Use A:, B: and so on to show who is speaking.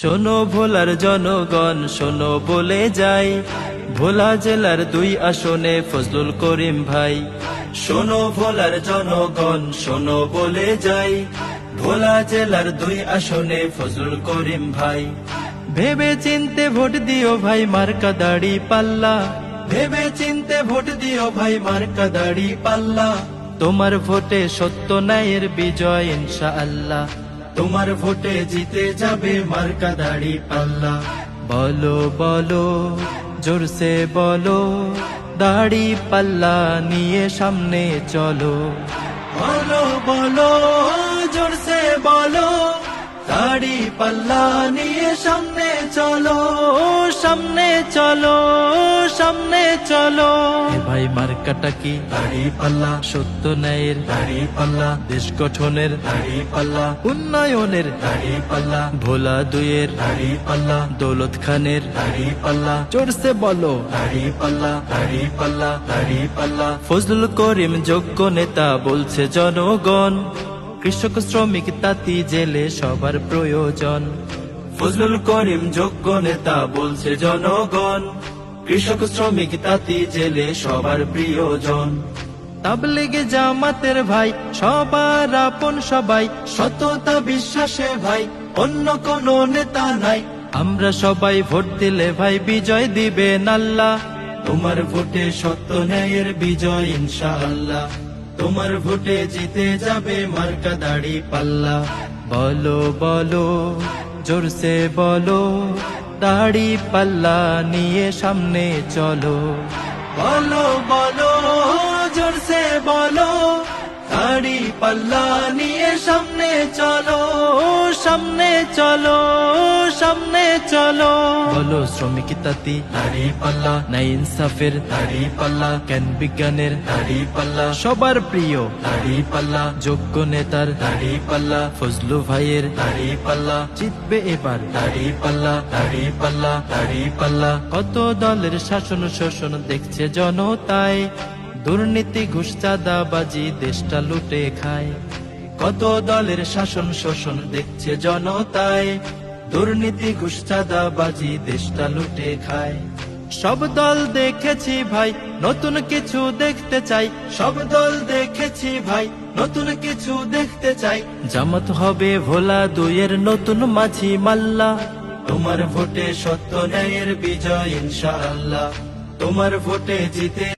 A: শোনো ভোলার জনগণ, শোনো বলে যাই। ভোলা জেলার দুই আসনে ফজলুল করিম ভাই। শোনো ভোলার জনগণ, শোনো বলে যাই। ভোলা জেলার দুই আসনে ফজলুল করিম ভাই। ভেবে চিনতে ভোট দিও ভাই মার্কা দাড়ি পাল্লা। ভেবে চিনতে ভোট দিও ভাই মার্কা দাড়ি পাল্লা। তোমার ভোটে সত্য ন্যায়ের বিজয়, ইনশাআল্লাহ। তোমার ভোটে জিতে যাবে মার্কা দাড়ি পাল্লা। বলো বলো, জোরসে বলো, দাড়ি পাল্লা নিয়ে সামনে চলো। বলো বলো, জোরসে বলো দাড়ি পাল্লা নিয়ে সামনে চলো সামনে চলো সামনে চলো। ভাই মার্কাটা কি? দাড়ি পাল্লা সত্য ন্যায়ের দাড়ি পাল্লা দেশ গঠনের দাড়ি পাল্লা উন্নয়নের দাড়ি পাল্লা ভোলা দুয়ের দাড়ি পাল্লা দৌলত খানের দাড়ি পাল্লা চড়ছে বলো দাড়ি পাল্লা দাড়ি পাল্লা দাড়ি পাল্লা। ফজলুল করিম যোগ্য নেতা বলছে জনগণ। কৃষক শ্রমিক তাঁতি জেলে সবার প্রয়োজন। ফজলুল করিম যোগ্য নেতা বলছে জনগণ, কৃষক শ্রমিক তাঁতি জেলে সবার প্রিয়জন। তাবলিগে জামাতের ভাই, সবার আপন সবাই, সততা বিশ্বাসে ভাই, অন্য কোন নেতা নাই। আমরা সবাই ভোট দিলে ভাই বিজয় দিবে নাল্লা তোমার ভোটে সত্য ন্যায়ের বিজয় ইনশাআল্লাহ। তোমার ভোটে জিতে যাবে মার্কা দাড়ি পাল্লা। বলো বলো, জোরসে বলো, দাড়ি পাল্লা নিয়ে সামনে চলো। বলো বলো, জোরসে বলো, দাড়ি পাল্লা নিয়ে সামনে চলো। সামনে চলো সামনে চলো। বলো শ্রমিক তাঁতি দাড়ি পাল্লা। নাই ইনসাফের দাড়ি পাল্লা। কেন বিজ্ঞানের দাড়ি পাল্লা। সবার প্রিয় দাড়ি পাল্লা। যোগ্য নেতার দাড়ি পাল্লা। ফজলু ভাইয়ের দাড়ি পাল্লা। জিতবে এবার দাড়ি পাল্লা। দাড়ি পাল্লা দাড়ি পাল্লা। কত দলের শাসন শোষণ দেখছে জনতায়। দুর্নীতি, ঘুষ, চাঁদাবাজি, দেশটা লুটে খায়। কত দলের শাসন শোষণ দেখছে জনতায়। দুর্নীতি ঘুষ চাঁদাবাজি দেশটা লুটে খায়। সব দল দেখেছি ভাই, নতুন কিছু দেখতে চাই। সব দল দেখেছি ভাই, নতুন কিছু দেখতে চাই। জামাত হবে ভোলা দুইয়ের নতুন মাঝি মাল্লা। তোমার ভোটে সত্য ন্যায়ের বিজয় ইনশাআল্লাহ। তোমার ভোটে জিতে